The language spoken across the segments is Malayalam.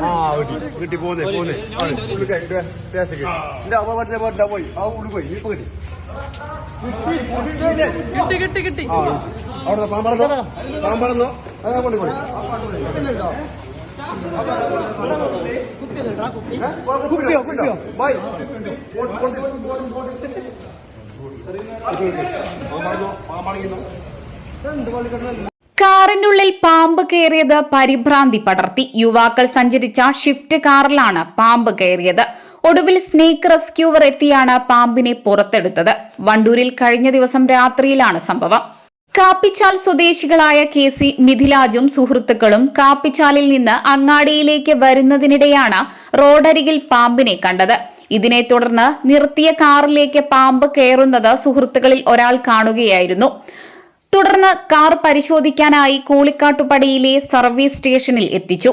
ആ കിട്ടി കിട്ടി പോന്നെ പോന്നെ പോയി ആ ഉള്ളു പോയി ഇപ്പൊ കിട്ടി കിട്ടി കിട്ടി കിട്ടി അവിടെ പാമ്പറന്നോ പാമ്പറന്നോ അതാ കൊണ്ട് പോയി കുട്ടിയോ കുട്ടിയോ ബൈ പാമ്പറന്നോ ഉള്ളിൽ പാമ്പ് കയറിയത് പരിഭ്രാന്തി പടർത്തി. യുവാക്കൾ സഞ്ചരിച്ച ഷിഫ്റ്റ് കാറിലാണ് പാമ്പ് കയറിയത്. ഒടുവിൽ സ്നേക്ക് റെസ്ക്യൂവർ എത്തിയാണ് പാമ്പിനെ പുറത്തെടുത്തത്. വണ്ടൂരിൽ കഴിഞ്ഞ ദിവസം രാത്രിയിലാണ് സംഭവം. കാപ്പിച്ചാൽ സ്വദേശികളായ കെ സി മിഥിലാജും സുഹൃത്തുക്കളും കാപ്പിച്ചാലിൽ നിന്ന് അങ്ങാടിയിലേക്ക് വരുന്നതിനിടെയാണ് റോഡരികിൽ പാമ്പിനെ കണ്ടത്. ഇതിനെ തുടർന്ന് നിർത്തിയ കാറിലേക്ക് പാമ്പ് കയറുന്നത് സുഹൃത്തുക്കളിൽ ഒരാൾ കാണുകയായിരുന്നു. തുടർന്ന് കാർ പരിശോധിക്കാനായി കൂളിക്കാട്ടുപടിയിലെ സർവീസ് സ്റ്റേഷനിൽ എത്തിച്ചു.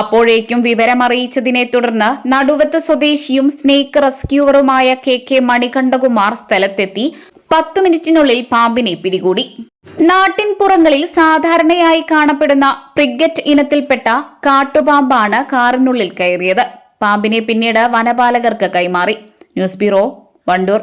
അപ്പോഴേക്കും വിവരമറിയിച്ചതിനെ തുടർന്ന് നടുവത്ത് സ്വദേശിയും സ്നേക്ക് റെസ്ക്യൂവറുമായ കെ കെ മണികണ്ഠകുമാർ സ്ഥലത്തെത്തി പത്തു മിനിറ്റിനുള്ളിൽ പാമ്പിനെ പിടികൂടി. നാട്ടിൻപുറങ്ങളിൽ സാധാരണയായി കാണപ്പെടുന്ന പ്രിഗറ്റ് ഇനത്തിൽപ്പെട്ട കാട്ടുപാമ്പാണ് കാറിനുള്ളിൽ കയറിയത്. പാമ്പിനെ പിന്നീട് വനപാലകർക്ക് കൈമാറി. News bureau Wandoor.